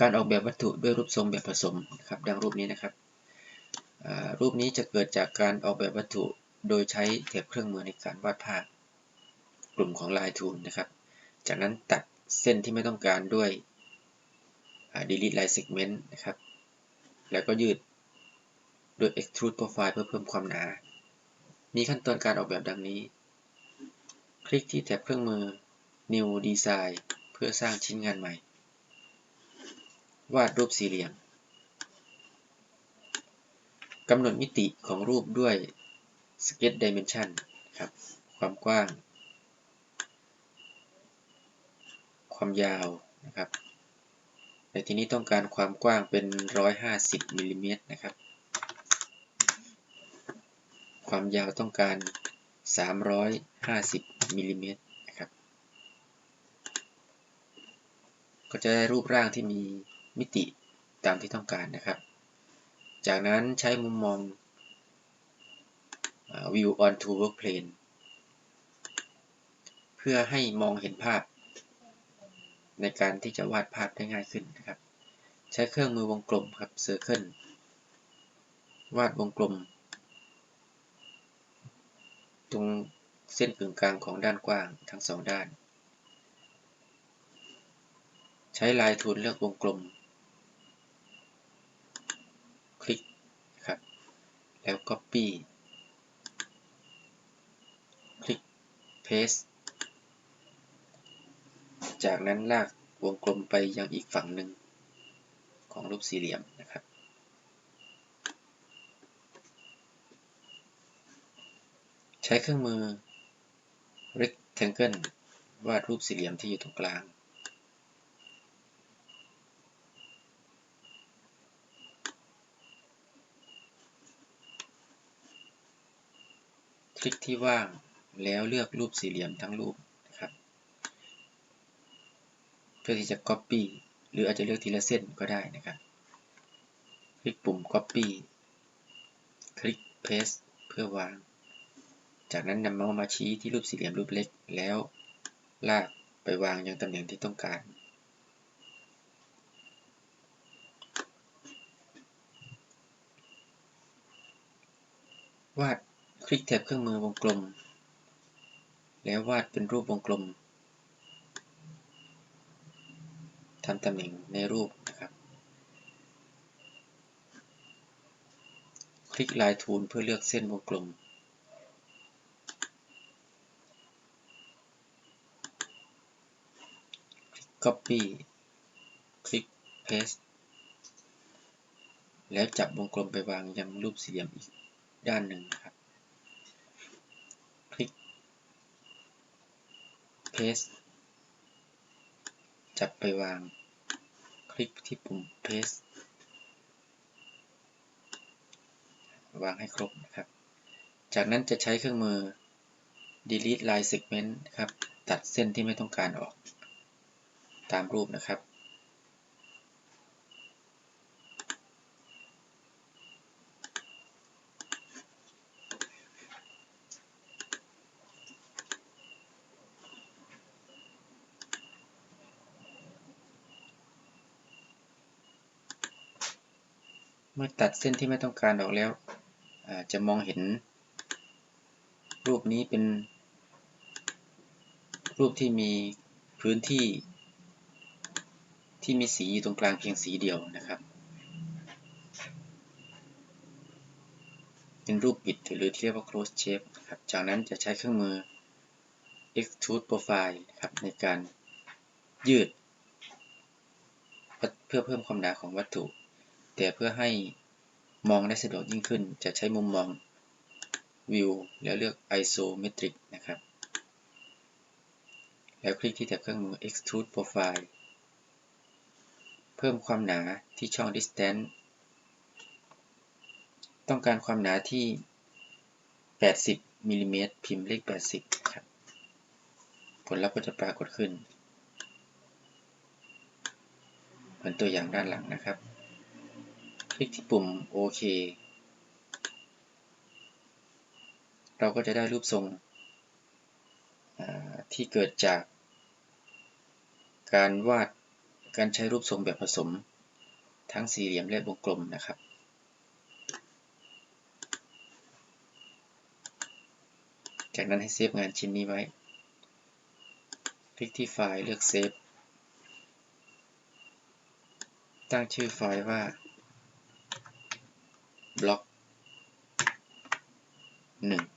การออกแบบวัตถุด้วยรูปทรงแบบผสมครับดังรูปนี้นะครับ รูปนี้จะเกิดจากการออกแบบวัตถุโดยใช้เทปเครื่องมือในการวาดภาพกลุ่มของลายทูนนะครับ จากนั้นตัดเส้นที่ไม่ต้องการด้วย delete line segment นะครับ แล้วก็ยืดด้วย extrude profile เพื่อเพิ่มความหนา มีขั้นตอนการออกแบบดังนี้ คลิกที่แท็บเครื่องมือ new design เพื่อสร้างชิ้นงานใหม่ วาดรูปสี่เหลี่ยมกำหนดมิติของรูปด้วย sketch dimension ครับ ความกว้าง ความยาวนะครับ ในที่นี้ต้องการความกว้างเป็น 150มิลลิเมตรนะครับ ความยาวต้องการ 350มิลลิเมตรนะครับ ก็จะได้รูปร่างที่มี มิติตามที่ต้องการนะครับ จากนั้นใช้มุมมอง view onto work plane เพื่อให้มองเห็นภาพ ในการที่จะวาดภาพได้ง่ายขึ้นนะครับ ใช้เครื่องมือวงกลมครับ Circle วาดวงกลม ตรงเส้นกึ่งกลางของด้านกว้างทั้งสองด้าน ใช้ลายทูนเลือกวงกลม คลิกครับ แล้ว Copy คลิก Paste จากนั้นลากวงกลมไปยังอีกฝั่งหนึ่งของรูปสี่เหลี่ยมนะครับ ใช้เครื่องมือ rectangle วาดรูปสี่เหลี่ยมที่อยู่ตรงกลาง ลิกที่ว่างแล้วเลือกรูปสี่เหลี่ยมทั้งรูปนะครับ เพื่อที่จะ Copy หรืออาจจะเลือกทีละเส้นก็ได้นะครับ คลิกปุ่ม Copy คลิก Paste เพื่อวาง จากนั้นนำเมาส์มาชี้ที่รูปสี่เหลี่ยมรูปเล็กแล้วลากไปวางยังตำแหน่งที่ต้องการ วาด คลิกแท็บเครื่องมือวงกลม แล้ววาดเป็นรูปวงกลมทำตำแหน่งในรูปนะครับ คลิกลายทูลเพื่อเลือกเส้นวงกลม คลิก Copy คลิก Paste แล้วจับวงกลมไปวางยังรูปสี่เหลี่ยมอีกด้านหนึ่งนะครับ คลิก Paste จับไปวาง คลิกที่ปุ่ม paste วางให้ครบนะครับ จากนั้นจะใช้เครื่องมือ delete line segment ครับ ตัดเส้นที่ไม่ต้องการออก ตามรูปนะครับ เมื่อตัดเส้นที่ไม่ต้องการออกแล้ว จะมองเห็น รูปนี้เป็น รูปที่มีพื้นที่ที่มีสีอยู่ตรงกลางเพียงสีเดียวนะครับ เป็นรูปปิดหรือที่เรียกว่า close shape ครับ จากนั้นจะใช้เครื่องมือ extrude profile นะครับในการยืด เพื่อเพิ่มความหนาของวัตถุ แต่เพื่อให้มองได้สะดวกยิ่งขึ้น จะใช้มุมมอง View แล้วเลือก Isometric นะครับ แล้วคลิกที่แถบเครื่องมือ Extrude Profile เพิ่มความหนาที่ช่อง Distance ต้องการความหนาที่ 80มิลิเมตรพิมพ์เลข 80 ครับ ผลลัพธ์ก็จะปรากฏขึ้น เหมือนตัวอย่างด้านหลังนะครับ คลิกที่ปุ่มโอเค เราก็จะได้รูปทรงที่เกิดจาก การวาดการใช้รูปทรงแบบผสม ทั้งสี่เหลี่ยมและวงกลมนะครับจากนั้นให้เซฟงานชิ้นนี้ไว้ คลิกที่ไฟล์เลือกเซฟ ตั้งชื่อไฟล์ว่า บล็อก1